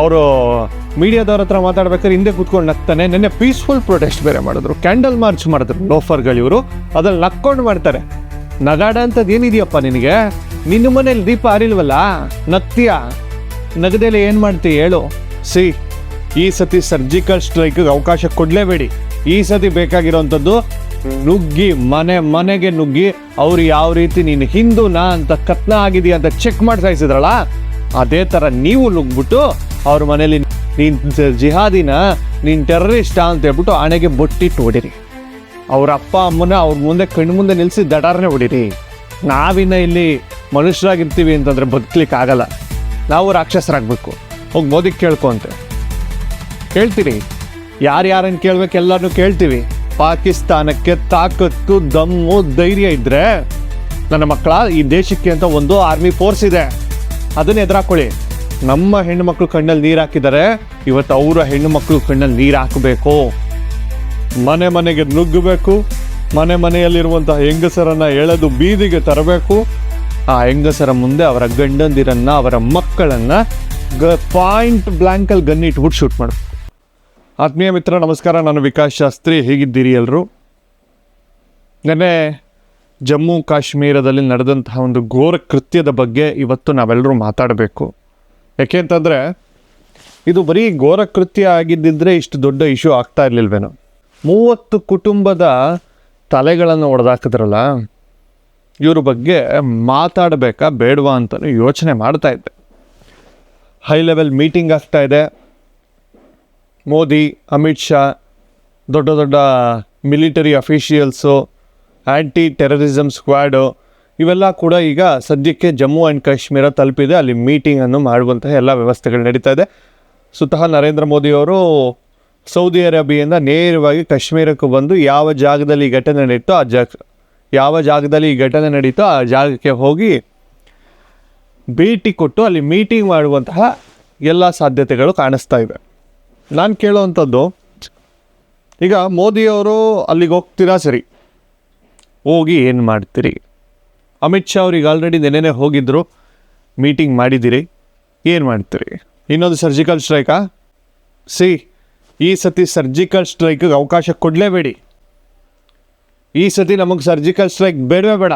ಅವರು ಮೀಡಿಯಾದವ್ರ ಹತ್ರ ಮಾತಾಡ್ಬೇಕಾದ್ರೆ ಹಿಂದೆ ಕೂತ್ಕೊಂಡು ನಗ್ತಾನೆ. ನೆನ್ನೆ ಪೀಸ್ಫುಲ್ ಪ್ರೊಟೆಸ್ಟ್ ಬೇರೆ ಮಾಡಿದ್ರು. ಕ್ಯಾಂಡಲ್ ಮಾರ್ಚ್ ಮಾಡಿದ್ರು ಲೋಫರ್ಗಳು ಇವರು. ಅದ್ರಲ್ಲಿ ನಕ್ಕೊಂಡು ಮಾಡ್ತಾರೆ. ನಗಾಡ ಅಂತದ್ ಏನಿದೆಯಪ್ಪ ನಿನಗೆ? ನಿನ್ನ ಮನೇಲಿ ದೀಪ ಅರಿಲ್ವಲ್ಲ ನಗ್ತೀಯ? ನಗದೇಲಿ ಏನು ಮಾಡ್ತೀಯ ಹೇಳು. ಸಿ, ಈ ಸತಿ ಸರ್ಜಿಕಲ್ ಸ್ಟ್ರೈಕ್ಗೆ ಅವಕಾಶ ಕೊಡಲೇಬೇಡಿ. ಈ ಸತಿ ಬೇಕಾಗಿರೋಂಥದ್ದು ನುಗ್ಗಿ, ಮನೆ, ಮನೆಗೆ ನುಗ್ಗಿ, ಅವ್ರು ಯಾವ ರೀತಿ ನೀನು ಹಿಂದೂನಾ ಅಂತ ಕತ್ನ ಆಗಿದೆಯಾ ಅಂತ ಚೆಕ್ ಮಾಡಿ ಸಾಯಿಸಿದ್ರಲ್ಲ ಅದೇ ಥರ ನೀವು ನುಗ್ಬಿಟ್ಟು ಅವ್ರ ಮನೇಲಿ ನೀನ್ ಜಿಹಾದಿನ ನೀನ್ ಟೆರರಿಸ್ಟಾ ಅಂತ ಹೇಳ್ಬಿಟ್ಟು ಹಣೆಗೆ ಬೊಟ್ಟಿಟ್ಟು ಹೊಡಿರಿ. ಅವ್ರ ಅಪ್ಪ ಅಮ್ಮನ ಅವ್ರ ಮುಂದೆ ಕಣ್ಣು ಮುಂದೆ ನಿಲ್ಲಿಸಿ ದಡಾರನೆ ಹೊಡಿರಿ. ನಾವಿನ್ನ ಇಲ್ಲಿ ಮನುಷ್ಯರಾಗಿರ್ತೀವಿ ಅಂತಂದ್ರೆ ಬದುಕ್ಲಿಕ್ಕೆ ಆಗಲ್ಲ ನಾವು ರಾಕ್ಷಸರಾಗಬೇಕು. ಹೋಗಿ ಮೋದಿಗೆ ಕೇಳ್ಕೊಂತೆ ಕೇಳ್ತೀರಿ. ಯಾರ್ಯಾರನ್ನು ಕೇಳ್ಬೇಕು ಎಲ್ಲರನ್ನೂ ಕೇಳ್ತೀವಿ. ಪಾಕಿಸ್ತಾನಕ್ಕೆ ತಾಕತ್ತು, ದಮ್ಮು, ಧೈರ್ಯ ಇದ್ರೆ ನನ್ನ ಮಕ್ಕಳ ಈ ದೇಶಕ್ಕೆ ಅಂತ ಒಂದು ಆರ್ಮಿ ಫೋರ್ಸ್ ಇದೆ. ಅದನ್ನ ಎದುರಾಕೊಳ್ಳಿ. ನಮ್ಮ ಹೆಣ್ಣು ಮಕ್ಕಳು ಕಣ್ಣಲ್ಲಿ ನೀರು ಹಾಕಿದ್ದಾರೆ. ಇವತ್ತು ಅವರ ಹೆಣ್ಣು ಮಕ್ಕಳು ಕಣ್ಣಲ್ಲಿ ನೀರು ಹಾಕಬೇಕು. ಮನೆ ಮನೆಗೆ ನುಗ್ಗಬೇಕು. ಮನೆ ಮನೆಯಲ್ಲಿರುವಂತಹ ಹೆಂಗಸರನ್ನು ಎಳೆದು ಬೀದಿಗೆ ತರಬೇಕು. ಆ ಹೆಂಗಸರ ಮುಂದೆ ಅವರ ಗಂಡಂದಿರನ್ನು, ಅವರ ಮಕ್ಕಳನ್ನು ಗ ಪಾಯಿಂಟ್ ಬ್ಲ್ಯಾಂಕಲ್ಲಿ ಹುಡ್ ಶೂಟ್ ಮಾಡಬೇಕು ಆತ್ಮೀಯ ಮಿತ್ರ, ನಮಸ್ಕಾರ. ನಾನು ವಿಕಾಸ್ ಶಾಸ್ತ್ರಿ. ಹೇಗಿದ್ದೀರಿ ಎಲ್ಲರೂ ನೆನ್ನೆ ಜಮ್ಮು ಕಾಶ್ಮೀರದಲ್ಲಿ ನಡೆದಂತಹ ಒಂದು ಘೋರ ಕೃತ್ಯದ ಬಗ್ಗೆ ಇವತ್ತು ನಾವೆಲ್ಲರೂ ಮಾತಾಡಬೇಕು. ಯಾಕೆ ಅಂತಂದರೆ ಇದು ಬರೀ ಘೋರ ಕೃತ್ಯ ಆಗಿದ್ದಿದ್ರೆ ಇಷ್ಟು ದೊಡ್ಡ ಇಶ್ಯೂ ಆಗ್ತಾ ಇರಲಿಲ್ವೇನೋ? ಮೂವತ್ತು ಕುಟುಂಬದ ತಲೆಗಳನ್ನು ಒಡೆದಾಕಿದ್ರಲ್ಲ, ಇವ್ರ ಬಗ್ಗೆ ಮಾತಾಡಬೇಕಾ ಬೇಡವಾ ಅಂತಲೂ ಯೋಚನೆ ಮಾಡ್ತಾ ಇದ್ದೆ. ಹೈ ಲೆವೆಲ್ ಮೀಟಿಂಗ್ ಆಗ್ತಾ ಇದೆ. ಮೋದಿ, ಅಮಿತ್ ಶಾ, ದೊಡ್ಡ ದೊಡ್ಡ military officials anti terrorism squad ಇವೆಲ್ಲ ಕೂಡ ಈಗ ಸದ್ಯಕ್ಕೆ ಜಮ್ಮು ಆ್ಯಂಡ್ ಕಾಶ್ಮೀರ ತಲುಪಿದೆ. ಅಲ್ಲಿ ಮೀಟಿಂಗನ್ನು ಮಾಡುವಂತಹ ಎಲ್ಲ ವ್ಯವಸ್ಥೆಗಳು ನಡೀತಾ ಇದೆ. ಸ್ವತಃ ನರೇಂದ್ರ ಮೋದಿಯವರು ಸೌದಿ ಅರೇಬಿಯಿಂದ ನೇರವಾಗಿ ಕಾಶ್ಮೀರಕ್ಕೆ ಬಂದು ಯಾವ ಜಾಗದಲ್ಲಿ ಈ ಘಟನೆ ನಡೀತೋ ಆ ಜಾಗ, ಯಾವ ಜಾಗದಲ್ಲಿ ಈ ಘಟನೆ ನಡೀತೋ ಆ ಜಾಗಕ್ಕೆ ಹೋಗಿ ಭೇಟಿ ಕೊಟ್ಟು ಅಲ್ಲಿ ಮೀಟಿಂಗ್ ಮಾಡುವಂತಹ ಎಲ್ಲ ಸಾಧ್ಯತೆಗಳು ಕಾಣಿಸ್ತಾ ಇವೆ. ನಾನು ಕೇಳೋವಂಥದ್ದು, ಈಗ ಮೋದಿಯವರು ಅಲ್ಲಿಗೆ ಹೋಗ್ತೀರಾ ಸರಿ? ಹೋಗಿ ಏನು ಮಾಡ್ತೀರಿ? ಅಮಿತ್ ಶಾ ಅವ್ರಿಗೆ ಆಲ್ರೆಡಿ ನೆನೆನೆ ಹೋಗಿದ್ದರು ಮೀಟಿಂಗ್ ಮಾಡಿದ್ದೀರಿ. ಏನು ಮಾಡ್ತೀರಿ? ಇನ್ನೊಂದು ಸರ್ಜಿಕಲ್ ಸ್ಟ್ರೈಕಾ ಸಿ, ಈ ಸತಿ ಸರ್ಜಿಕಲ್ ಸ್ಟ್ರೈಕಿಗೆ ಅವಕಾಶ ಕೊಡಲೇಬೇಡಿ. ಈ ಸತಿ ನಮಗೆ ಸರ್ಜಿಕಲ್ ಸ್ಟ್ರೈಕ್ ಬೇಡವೇ ಬೇಡ.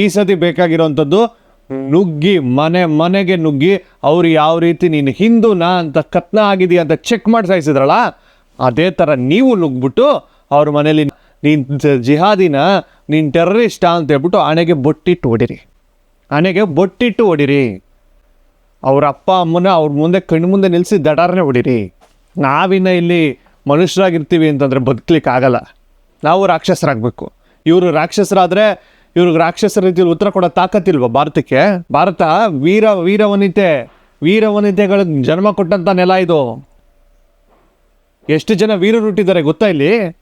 ಈ ಸತಿ ಬೇಕಾಗಿರೋವಂಥದ್ದು ನುಗ್ಗಿ, ಮನೆ, ಮನೆಗೆ ನುಗ್ಗಿ, ಅವ್ರು ಯಾವ ರೀತಿ ನೀನು ಹಿಂದೂನಾ ಅಂತ ಕತ್ನ ಆಗಿದೆಯಾ ಅಂತ ಚೆಕ್ ಮಾಡಿ ಸಾಯಿಸಿದ್ರಲ್ಲ ಅದೇ ಥರ ನೀವು ನುಗ್ಗಿಬಿಟ್ಟು ಅವ್ರ ಮನೇಲಿ ನೀನು ಜಿಹಾದಿನ ನೀನು ಟೆರರಿಸ್ಟಾ ಅಂತ ಹೇಳ್ಬಿಟ್ಟು ಹಣೆಗೆ ಬೊಟ್ಟಿಟ್ಟು ಹೊಡಿರಿ. ಹಣೆಗೆ ಬೊಟ್ಟಿಟ್ಟು ಹೊಡಿರಿ. ಅವ್ರ ಅಪ್ಪ, ಅಮ್ಮನ ಅವ್ರ ಮುಂದೆ ಕಣ್ಣು ಮುಂದೆ ನಿಲ್ಲಿಸಿ ದಡಾರನೇ ಹೊಡಿರಿ. ನಾವಿನ್ನ ಇಲ್ಲಿ ಮನುಷ್ಯರಾಗಿರ್ತೀವಿ ಅಂತಂದ್ರೆ ಬದುಕ್ಲಿಕ್ಕೆ ಆಗಲ್ಲ ನಾವು ರಾಕ್ಷಸರಾಗಬೇಕು. ಇವರು ರಾಕ್ಷಸರಾದರೆ ಇವ್ರಿಗೆ ರಾಕ್ಷಸರ ರೀತಿಯಲ್ಲಿ ಉತ್ತರ ಕೊಡೋ ತಾಕತ್ತಿಲ್ವ ಭಾರತಕ್ಕೆ? ಭಾರತ ವೀರ, ವೀರವನಿತೆ ವೀರವನಿತೆಗಳಿಗೆ ಜನ್ಮ ಕೊಟ್ಟಂಥ ನೆಲ ಇದು. ಎಷ್ಟು ಜನ ವೀರರು ಹುಟ್ಟಿದ್ದಾರೆ ಗೊತ್ತಾ ಇಲ್ಲಿ?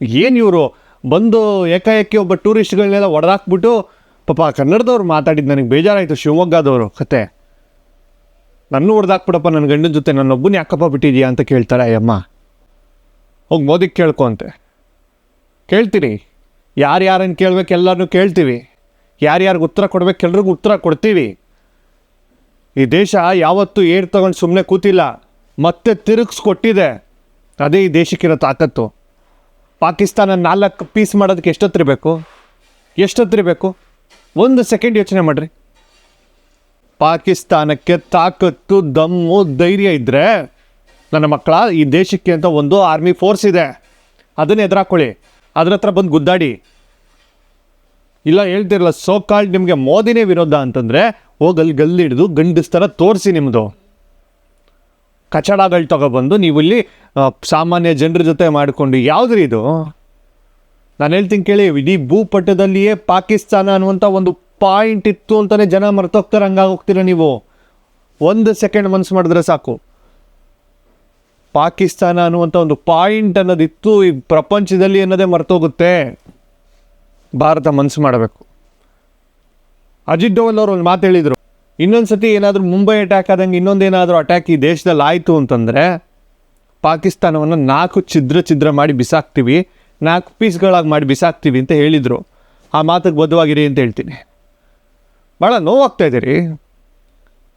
ಏನು ಇವರು? ಬಂದು ಏಕಾಏಕಿ ಒಬ್ಬ ಟೂರಿಸ್ಟ್ಗಳನ್ನೆಲ್ಲ ಹೊಡೆದಾಕ್ಬಿಟ್ಟು ಪಾಪ ಕನ್ನಡದವ್ರು ಮಾತಾಡಿದ್ದು ನನಗೆ ಬೇಜಾರಾಯಿತು, ಶಿವಮೊಗ್ಗದವರು, ಕತೆ. ನನ್ನ ಹೊಡೆದಾಕ್ಬಿಡಪ್ಪ ನನ್ನ ಗಂಡನ ಜೊತೆ ನನ್ನ ಒಬ್ಬನ ಯಾಕಪ್ಪ ಬಿಟ್ಟಿದ್ಯಾ ಅಂತ ಕೇಳ್ತಾರೆ ಅಯ್ಯಮ್ಮ. ಹೋಗಿ ಮೋದಿಗೆ ಕೇಳ್ಕೊಂತೆ ಕೇಳ್ತೀರಿ ಯಾರ್ಯಾರನ್ನು ಕೇಳ್ಬೇಕು ಎಲ್ಲರನ್ನೂ ಕೇಳ್ತೀವಿ. ಯಾರ್ಯಾರಿಗೆ ಉತ್ತರ ಕೊಡ್ಬೇಕು ಎಲ್ರಿಗೂ ಉತ್ತರ ಕೊಡ್ತೀವಿ. ಈ ದೇಶ ಯಾವತ್ತೂ ಏರ್ ತಗೊಂಡು ಸುಮ್ಮನೆ ಕೂತಿಲ್ಲ, ಮತ್ತೆ ತಿರುಗಿಸ್ಕೊಟ್ಟಿದೆ ಅದೇ ಈ ದೇಶಕ್ಕಿರೋ ತಾಕತ್ತು. ಪಾಕಿಸ್ತಾನ ನಾಲ್ಕು ಪೀಸ್ ಮಾಡೋದಕ್ಕೆ ಎಷ್ಟೊತ್ತಿರಬೇಕು ಎಷ್ಟೊತ್ತಿರಬೇಕು ಒಂದು ಸೆಕೆಂಡ್ ಯೋಚನೆ ಮಾಡಿರಿ. ಪಾಕಿಸ್ತಾನಕ್ಕೆ ತಾಕತ್ತು, ದಮ್ಮು, ಧೈರ್ಯ ಇದ್ದರೆ ನನ್ನ ಮಕ್ಕಳ ಈ ದೇಶಕ್ಕೆ ಅಂತ ಒಂದು ಆರ್ಮಿ ಫೋರ್ಸ್ ಇದೆ. ಅದನ್ನು ಎದುರಾಕೊಳ್ಳಿ. ಅದ್ರ ಹತ್ರ ಬಂದು ಗುದ್ದಾಡಿ. ಇಲ್ಲ, ಹೇಳ್ತಿರಲ್ಲ ಸೋ ಕಾಲ್ಡ್ ನಿಮಗೆ ಮೋದಿನೇ ವಿರೋಧ ಅಂತಂದರೆ ಹೋಗಲ್ಲಿ ಗಲ್ಲಿ ಹಿಡಿದು ಗಂಡಿಸ್ತಾರ ತೋರಿಸಿ ನಿಮ್ಮದು ಕಚಡಗಳು ತಗೊಬಂದು ನೀವು ಇಲ್ಲಿ ಸಾಮಾನ್ಯ ಜನರ ಜೊತೆ ಮಾಡಿಕೊಂಡು ಯಾವುದ್ರಿ ಇದು? ನಾನು ಹೇಳ್ತೀನಿ ಕೇಳಿ, ಇಡೀ ಭೂಪಟದಲ್ಲಿಯೇ ಪಾಕಿಸ್ತಾನ ಅನ್ನುವಂಥ ಒಂದು ಪಾಯಿಂಟ್ ಇತ್ತು ಅಂತಲೇ ಜನ ಮರ್ತೋಗ್ತಾರೆ ಹಂಗಾಗಿ ಹೋಗ್ತೀರ ನೀವು? ಒಂದು ಸೆಕೆಂಡ್ ಮನಸ್ಸು ಮಾಡಿದ್ರೆ ಸಾಕು. ಪಾಕಿಸ್ತಾನ ಅನ್ನುವಂಥ ಒಂದು ಪಾಯಿಂಟ್ ಅನ್ನೋದಿತ್ತು, ಈ ಪ್ರಪಂಚದಲ್ಲಿ ಅನ್ನೋದೇ ಮರ್ತೋಗುತ್ತೆ. ಭಾರತ ಮನಸ್ಸು ಮಾಡಬೇಕು. ಅಜಿತ್ ಡೋವಲ್ ಅವರು ಒಂದು ಮಾತು ಹೇಳಿದರು. ಇನ್ನೊಂದು ಸತಿ ಏನಾದರೂ ಮುಂಬೈ ಅಟ್ಯಾಕ್ ಆದಂಗೆ ಇನ್ನೊಂದೇನಾದರೂ ಅಟ್ಯಾಕ್ ಈ ದೇಶದಲ್ಲಿ ಆಯಿತು ಅಂತಂದರೆ ಪಾಕಿಸ್ತಾನವನ್ನು ನಾಲ್ಕು ಛಿದ್ರ ಛಿದ್ರ ಮಾಡಿ ಬಿಸಾಕ್ತೀವಿ, ನಾಲ್ಕು ಪೀಸ್ಗಳಾಗಿ ಮಾಡಿ ಬಿಸಾಕ್ತೀವಿ ಅಂತ ಹೇಳಿದರು. ಆ ಮಾತಿಗೆ ಬದ್ಧವಾಗಿರಿ ಅಂತ ಹೇಳ್ತೀನಿ. ಭಾಳ ನೋವಾಗ್ತಾ ರೀ.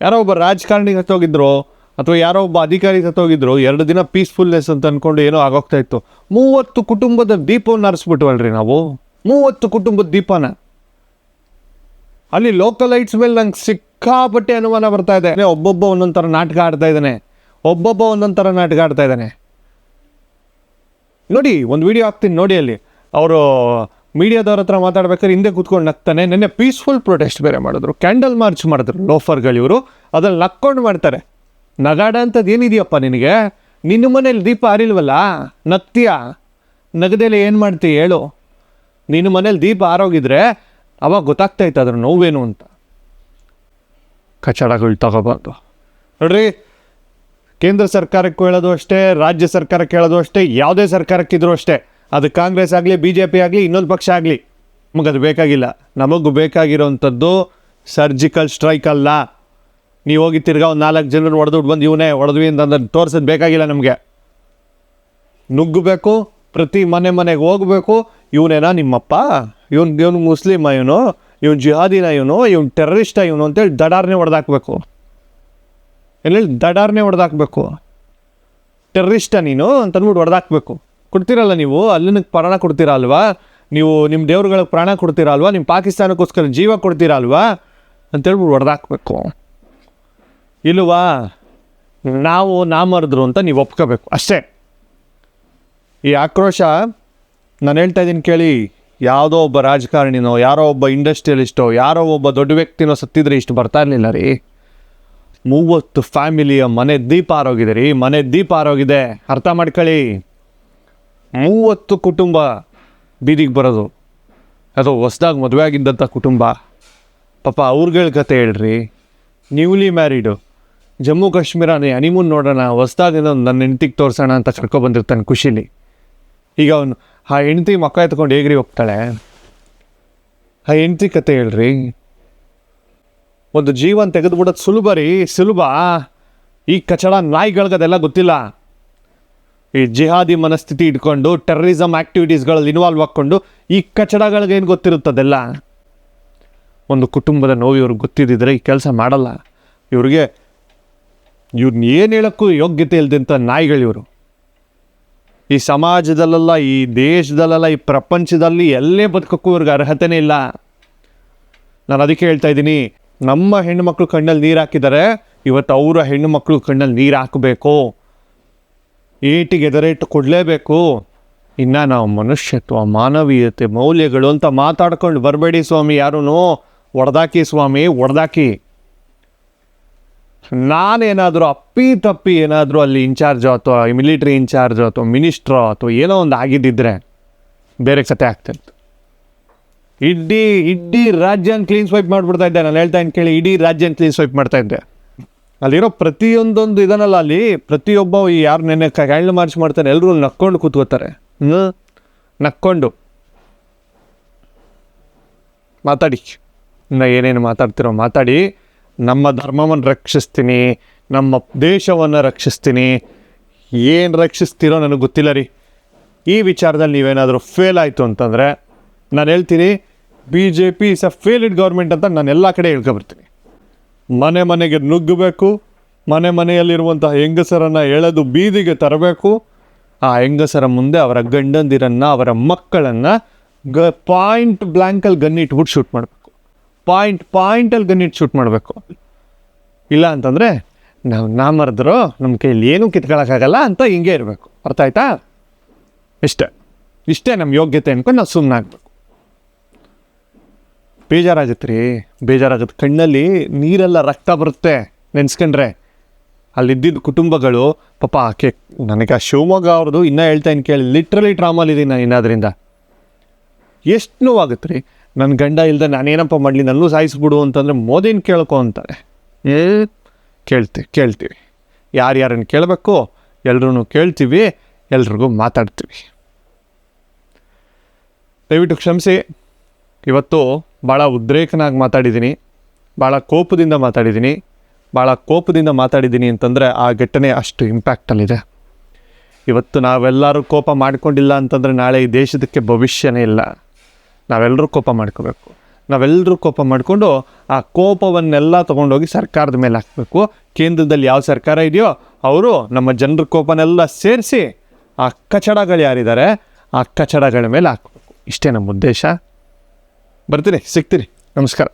ಯಾರೋ ಒಬ್ಬ ರಾಜಕಾರಣಿಗೆ ಹತ್ತೋಗಿದ್ರು ಅಥವಾ ಯಾರೋ ಒಬ್ಬ ಅಧಿಕಾರಿ ಹತ್ತೋಗಿದ್ರು ಎರಡು ದಿನ ಪೀಸ್ಫುಲ್ನೆಸ್ ಅಂತ ಅಂದ್ಕೊಂಡು ಏನೋ ಆಗೋಗ್ತಾ ಇತ್ತು. ಮೂವತ್ತು ಕುಟುಂಬದ ದೀಪವನ್ನು ಹರಿಸ್ಬಿಟ್ವಲ್ರಿ ನಾವು. ಮೂವತ್ತು ಕುಟುಂಬದ ದೀಪನ. ಅಲ್ಲಿ ಲೋಕಲೈಟ್ಸ್ ಮೇಲೆ ನಂಗೆ ಸಿಕ್ಕಾಪಟ್ಟೆ ಅನುಮಾನ ಬರ್ತಾ ಇದೆ. ಒಬ್ಬೊಬ್ಬ ಒಂದೊಂದು ಥರ ನಾಟಕ ಆಡ್ತಾ ಇದ್ದಾನೆ. ಒಬ್ಬೊಬ್ಬ ಒಂದೊಂದು ಥರ ನಾಟಕ ಆಡ್ತಾ ಇದ್ದಾನೆ. ನೋಡಿ, ಒಂದು ವಿಡಿಯೋ ಹಾಕ್ತೀನಿ ನೋಡಿ ಅಲ್ಲಿ. ಅವರು ಮೀಡಿಯಾದವ್ರ ಹತ್ರ ಮಾತಾಡ್ಬೇಕಾದ್ರೆ ಹಿಂದೆ ಕೂತ್ಕೊಂಡು ನಗ್ತಾನೆ. ನೆನ್ನೆ ಪೀಸ್ಫುಲ್ ಪ್ರೊಟೆಸ್ಟ್ ಬೇರೆ ಮಾಡಿದ್ರು. ಕ್ಯಾಂಡಲ್ ಮಾರ್ಚ್ ಮಾಡಿದ್ರು ಲೋಫರ್ಗಳು ಇವರು. ಅದ್ರಲ್ಲಿ ನಕ್ಕೊಂಡು ಮಾಡ್ತಾರೆ. ನಗಾಡ ಅಂಥದ್ದು ಏನಿದೆಯಪ್ಪ ನಿನಗೆ? ನಿನ್ನ ಮನೇಲಿ ದೀಪ ಆರಿಲ್ವಲ್ಲ ನಗ್ತೀಯ? ನಗದೆಲೆ ಏನು ಮಾಡ್ತೀಯ ಹೇಳು. ನಿನ್ನ ಮನೇಲಿ ದೀಪ ಆರೋಗಿದ್ರೆ ಅವಾಗ ಗೊತ್ತಾಗ್ತಾ ಇತ್ತು ಅದ್ರ ನೋವೇನು ಅಂತ. ಕಚಡಗಳು ತಗೋಬಾರ್ದು ನೋಡ್ರಿ, ಕೇಂದ್ರ ಸರ್ಕಾರಕ್ಕೆ ಹೇಳೋದು ಅಷ್ಟೇ, ರಾಜ್ಯ ಸರ್ಕಾರಕ್ಕೆ ಹೇಳೋದು ಅಷ್ಟೇ, ಯಾವುದೇ ಸರ್ಕಾರಕ್ಕಿದ್ರೂ ಅಷ್ಟೇ. ಅದು ಕಾಂಗ್ರೆಸ್ ಆಗಲಿ ಬಿ ಜೆ ಪಿ ಆಗಲಿ, ಇನ್ನೊಂದು ಪಕ್ಷ ಆಗಲಿ. ನಮಗೆ ಅದು ಬೇಕಾಗಿಲ್ಲ. ನಮಗೂ ಬೇಕಾಗಿರೋವಂಥದ್ದು ಸರ್ಜಿಕಲ್ ಸ್ಟ್ರೈಕ್ ಅಲ್ಲ. ನೀವು ಹೋಗಿ ತಿರ್ಗಾ ಒಂದು ನಾಲ್ಕು ಜನರು ಹೊಡೆದುಬಿಟ್ಟು ಬಂದು ಇವನೇ ಹೊಡೆದ್ವಿ ಅಂತ ತೋರ್ಸೋದು ಬೇಕಾಗಿಲ್ಲ ನಮಗೆ. ನುಗ್ಗಬೇಕು, ಪ್ರತಿ ಮನೆ ಮನೆಗೆ ಹೋಗಬೇಕು, ಇವನೇನಾ ನಿಮ್ಮಪ್ಪ? ಇವನ್, ಇವನು ಮುಸ್ಲಿಮ ಇವನು ಇವನು ಜಿಹಾದಿನ ಇವನು ಇವನು ಟೆರರಿಸ್ಟ ಇವನು ಅಂತೇಳಿ ದಡಾರ್ನೇ ಹೊಡೆದಾಕ್ಬೇಕು. ಎಲ್ಲೆಲ್ಲಿ ದಡಾರ್ನೇ ಹೊಡೆದಾಕ್ಬೇಕು. ಟೆರ್ರಿಸ್ಟ ನೀನು ಅಂತ ಅಂದ್ಬಿಟ್ಟು ಹೊಡೆದಾಕ್ಬೇಕು. ಕೊಡ್ತೀರಲ್ಲ ನೀವು? ಅಲ್ಲಿನಕ್ಕೆ ಪ್ರಾಣ ಕೊಡ್ತೀರಾ ಅಲ್ವಾ? ನೀವು ನಿಮ್ಮ ದೇವ್ರುಗಳಿಗೆ ಪ್ರಾಣ ಕೊಡ್ತೀರಾ ಅಲ್ವಾ? ನಿಮ್ಮ ಪಾಕಿಸ್ತಾನಕ್ಕೋಸ್ಕರ ಜೀವ ಕೊಡ್ತೀರಾ ಅಲ್ವಾ? ಅಂತೇಳ್ಬಿಟ್ಟು ಹೊಡೆದಾಕ್ಬೇಕು. ಇಲ್ವಾ? ನಾವು ನಾಮರ್ದ್ರು ಅಂತ ನೀವು ಒಪ್ಕೋಬೇಕು. ಅಷ್ಟೇ. ಈ ಆಕ್ರೋಶ ನಾನು ಹೇಳ್ತಾ ಇದ್ದೀನಿ ಕೇಳಿ. ಯಾವುದೋ ಒಬ್ಬ ರಾಜಕಾರಣಿನೋ, ಯಾರೋ ಒಬ್ಬ ಇಂಡಸ್ಟ್ರಿಯಲಿಸ್ಟೋ ಯಾರೋ ಒಬ್ಬ ದೊಡ್ಡ ವ್ಯಕ್ತಿನೋ ಸತ್ತಿದ್ರೆ ಇಷ್ಟು ಬರ್ತಾ ಇರಲಿಲ್ಲ ರೀ. ಮೂವತ್ತು ಫ್ಯಾಮಿಲಿಯ ಮನೆ ದೀಪ ಆರೋಗಿದೆ ರೀ. ಮನೆ ದೀಪ ಆರೋಗಿದೆ. ಅರ್ಥ ಮಾಡ್ಕೊಳ್ಳಿ. ಮೂವತ್ತು ಕುಟುಂಬ ಬೀದಿಗೆ ಬರೋದು. ಅದು ಹೊಸ್ದಾಗಿ ಮದುವೆ ಆಗಿದ್ದಂಥ ಕುಟುಂಬ. ಪಾಪ ಅವ್ರುಗಳ ಕತೆ ಹೇಳ್ರಿ. ನ್ಯೂಲಿ ಮ್ಯಾರಿಡು ಜಮ್ಮು ಕಾಶ್ಮೀರನೇ ಹನಿಮೂನ್ ನೋಡೋಣ, ಹೊಸ್ದಾಗಿ ನನ್ನ ಹೆಂಡ್ತಿಗೆ ತೋರಿಸೋಣ ಅಂತ ಕರ್ಕೊಬಂದಿರ್ತಾನೆ ಖುಷಿಲಿ. ಈಗ ಅವನು ಆ ಹೆಂಡತಿ ಮಕ್ಕ ಎತ್ಕೊಂಡು ಹೇಗ್ರಿ ಹೋಗ್ತಾಳೆ? ಆ ಹೆಂಡತಿ ಕತೆ ಹೇಳ್ರಿ. ಒಂದು ಜೀವನ ತೆಗೆದುಬಿಡೋದು ಸುಲಭ ರೀ, ಸುಲಭ. ಈ ಕಚಡ ನಾಯಿಗಳಿಗದೆಲ್ಲ ಗೊತ್ತಿಲ್ಲ. ಈ ಜಿಹಾದಿ ಮನಸ್ಥಿತಿ ಇಟ್ಕೊಂಡು ಟೆರರಿಸಮ್ ಆ್ಯಕ್ಟಿವಿಟೀಸ್ಗಳಲ್ಲಿ ಇನ್ವಾಲ್ವ್ ಹಾಕ್ಕೊಂಡು ಈ ಕಚಡಗಳಿಗೇನು ಗೊತ್ತಿರುತ್ತದೆಲ್ಲ? ಒಂದು ಕುಟುಂಬದ ನೋವು ಇವ್ರಿಗೆ ಗೊತ್ತಿದ್ದಿದ್ರೆ ಈ ಕೆಲಸ ಮಾಡಲ್ಲ. ಇವ್ರಿಗೆ ಇವ್ರನ್ನ ಏನು ಹೇಳೋಕ್ಕೂ ಯೋಗ್ಯತೆ ಇಲ್ದಂಥ ನಾಯಿಗಳು ಇವರು ಈ ಸಮಾಜದಲ್ಲೆಲ್ಲ, ಈ ದೇಶದಲ್ಲೆಲ್ಲ, ಈ ಪ್ರಪಂಚದಲ್ಲಿ ಎಲ್ಲೇ ಬದುಕೋಕ್ಕೂ ಇವ್ರಿಗೆ ಅರ್ಹತೆನೇ ಇಲ್ಲ. ನಾನು ಅದಕ್ಕೆ ಹೇಳ್ತಾ ಇದ್ದೀನಿ, ನಮ್ಮ ಹೆಣ್ಣುಮಕ್ಳು ಕಣ್ಣಲ್ಲಿ ನೀರು ಹಾಕಿದ್ದಾರೆ ಇವತ್ತು ಅವರ ಹೆಣ್ಣು ಮಕ್ಕಳು ಕಣ್ಣಲ್ಲಿ ನೀರು ಹಾಕಬೇಕು. ಏಟಿಗೆ ಎದರೇಟು ಕೊಡಲೇಬೇಕು. ಇನ್ನು ನಾವು ಮನುಷ್ಯತ್ವ, ಮಾನವೀಯತೆ, ಮೌಲ್ಯಗಳು ಅಂತ ಮಾತಾಡ್ಕೊಂಡು ಬರಬೇಡಿ ಸ್ವಾಮಿ ಯಾರೂ ಒಡ್ದಾಕಿ ಸ್ವಾಮಿ ಹೊಡೆದಾಕಿ ನಾನೇನಾದರೂ ಅಪ್ಪಿ ತಪ್ಪಿ ಏನಾದರೂ ಅಲ್ಲಿ ಇನ್ಚಾರ್ಜೋ ಅಥವಾ ಮಿಲಿಟ್ರಿ ಇನ್ಚಾರ್ಜೋ ಅಥವಾ ಮಿನಿಸ್ಟ್ರೋ ಅಥವಾ ಏನೋ ಒಂದು ಆಗಿದ್ದಿದ್ರೆ ಬೇರೆ ಕತೆ ಆಗ್ತಿತ್ತು ಇಡೀ ಇಡೀ ರಾಜ್ಯನ ಕ್ಲೀನ್ ಸ್ವೈಪ್ ಮಾಡಿಬಿಡ್ತಾ ಇದ್ದೆ. ನಾನು ಹೇಳ್ತಾ ಕೇಳಿ, ಇಡೀ ರಾಜ್ಯನ ಕ್ಲೀನ್ ಸ್ವೈಪ್ ಮಾಡ್ತಾ ಇದ್ದೆ. ಅಲ್ಲಿರೋ ಪ್ರತಿಯೊಂದೊಂದು ಇದನ್ನಲ್ಲ ಅಲ್ಲಿ ಪ್ರತಿಯೊಬ್ಬ ಯಾರು ನೆನ್ನೆ ಕ್ಯಾಂಡಲ್ ಮಾರ್ಚ್ ಮಾಡ್ತಾರೆ ಎಲ್ಲರೂ ನಕ್ಕೊಂಡು ಕೂತ್ಕೋತಾರೆ. ಹ್ಞೂ ನಕ್ಕೊಂಡು. ಮಾತಾಡಿ. ಇನ್ನು ಏನೇನು ಮಾತಾಡ್ತಿರೋ ಮಾತಾಡಿ. ನಮ್ಮ ಧರ್ಮವನ್ನು ರಕ್ಷಿಸ್ತೀನಿ, ನಮ್ಮ ದೇಶವನ್ನು ರಕ್ಷಿಸ್ತೀನಿ. ಏನು ರಕ್ಷಿಸ್ತೀರೋ ನನಗೆ ಗೊತ್ತಿಲ್ಲ ರೀ. ಈ ವಿಚಾರದಲ್ಲಿ ನೀವೇನಾದರೂ ಫೇಲ್ ಆಯಿತು ಅಂತಂದರೆ, ನಾನು ಹೇಳ್ತೀನಿ B J P is a failed government ಅಂತ ನಾನು ಎಲ್ಲ ಕಡೆ ಹೇಳ್ಕೊಬರ್ತೀನಿ. ಮನೆ ಮನೆಗೆ ನುಗ್ಗಬೇಕು, ಮನೆ ಮನೆಯಲ್ಲಿರುವಂತಹ ಹೆಂಗಸರನ್ನು ಎಳೆದು ಬೀದಿಗೆ ತರಬೇಕು, ಆ ಹೆಂಗಸರ ಮುಂದೆ ಅವರ ಗಂಡಂದಿರನ್ನು, ಅವರ ಮಕ್ಕಳನ್ನು ಗ ಪಾಯಿಂಟ್ ಬ್ಲ್ಯಾಂಕಲ್ಲಿ ಗನ್ ಇಟ್ಬಿಟ್ಟು ಶೂಟ್ ಮಾಡಬೇಕು. ಪಾಯಿಂಟ್, ಪಾಯಿಂಟಲ್ಲಿ ಗನ್ ಇಟ್ಟು ಶೂಟ್ ಮಾಡಬೇಕು. ಇಲ್ಲ ಅಂತಂದರೆ, ನಾವು ನಾ ಮರೆದ್ರು ನಮ್ಮ ಕೈಯಲ್ಲಿ ಏನೂ ಕಿತ್ಕೊಳ್ಳೋಕ್ಕಾಗಲ್ಲ ಅಂತ ಹಿಂಗೆ ಇರಬೇಕು. ಅರ್ಥ ಆಯ್ತಾ? ಇಷ್ಟೇ. ಇಷ್ಟೇ ನಮ್ಮ ಯೋಗ್ಯತೆ ಅಂದ್ಕೊಂಡು ನಾವು ಸುಮ್ಮನೆ ಆಗಬೇಕು. ಬೇಜಾರಾಗತ್ತೆ ರೀ ಬೇಜಾರಾಗತ್ತೆ ಕಣ್ಣಲ್ಲಿ ನೀರೆಲ್ಲ ರಕ್ತ ಬರುತ್ತೆ. ನೆನೆಸ್ಕೊಂಡ್ರೆ. ಅಲ್ಲಿದ್ದಿದ್ದ ಕುಟುಂಬಗಳು, ಪಾಪ ಆಕೆ, ನನಗೆ ಆ ಶಿವಮೊಗ್ಗ ಅವ್ರದ್ದು ಇನ್ನೂ ಹೇಳ್ತಾ ಇನ್ನು ಕೇಳಿ ಲಿಟ್ರಲಿ ಟ್ರಾಮಲ್ಲಿದ್ದೀನಿ ನಾನು ಇನ್ನಾದ್ರಿಂದ. ಎಷ್ಟು ನೋವಾಗುತ್ತೆ ರೀ ನನ್ನ ಗಂಡ ಇಲ್ಲದೆ ನಾನೇನಪ್ಪ ಮಾಡಲಿ ನನ್ನೂ ಸಾಯಿಸ್ಬಿಡು ಅಂತಂದರೆ ಮೋದಿನ ಕೇಳ್ಕೊ ಅಂತಾರೆ. ಏ ಕೇಳ್ತೀವಿ ಕೇಳ್ತೀವಿ. ಯಾರ್ಯಾರನ್ನು ಕೇಳಬೇಕು ಎಲ್ರೂ ಕೇಳ್ತೀವಿ, ಎಲ್ರಿಗೂ ಮಾತಾಡ್ತೀವಿ. ದಯವಿಟ್ಟು ಕ್ಷಮಿಸಿ. ಇವತ್ತು ಭಾಳ ಉದ್ರೇಕನಾಗಿ ಮಾತಾಡಿದ್ದೀನಿ ಭಾಳ ಕೋಪದಿಂದ ಮಾತಾಡಿದ್ದೀನಿ ಭಾಳ ಕೋಪದಿಂದ ಮಾತಾಡಿದ್ದೀನಿ ಅಂತಂದರೆ ಆ ಘಟನೆ ಅಷ್ಟು ಇಂಪ್ಯಾಕ್ಟಲ್ಲಿದೆ. ಇವತ್ತು ನಾವೆಲ್ಲರೂ ಕೋಪ ಮಾಡಿಕೊಂಡಿಲ್ಲ ಅಂತಂದರೆ ನಾಳೆ ಈ ದೇಶದಕ್ಕೆ ಭವಿಷ್ಯನೇ ಇಲ್ಲ. ನಾವೆಲ್ಲರೂ ಕೋಪ ಮಾಡ್ಕೋಬೇಕು. ನಾವೆಲ್ಲರೂ ಕೋಪ ಮಾಡಿಕೊಂಡು ಆ ಕೋಪವನ್ನೆಲ್ಲ ತೊಗೊಂಡೋಗಿ ಸರ್ಕಾರದ ಮೇಲೆ ಹಾಕಬೇಕು. ಕೇಂದ್ರದಲ್ಲಿ ಯಾವ ಸರ್ಕಾರ ಇದೆಯೋ ಅವರು ನಮ್ಮ ಜನರ ಕೋಪನೆಲ್ಲ ಸೇರಿಸಿ ಆ ಕಚಡಗಳು ಯಾರಿದ್ದಾರೆ ಆ ಕಚಡಗಳ ಮೇಲೆ ಹಾಕಬೇಕು. ಇಷ್ಟೇ ನಮ್ಮ ಉದ್ದೇಶ. ಬರ್ತೀರಿ ಸಿಗ್ತೀರಿ ನಮಸ್ಕಾರ.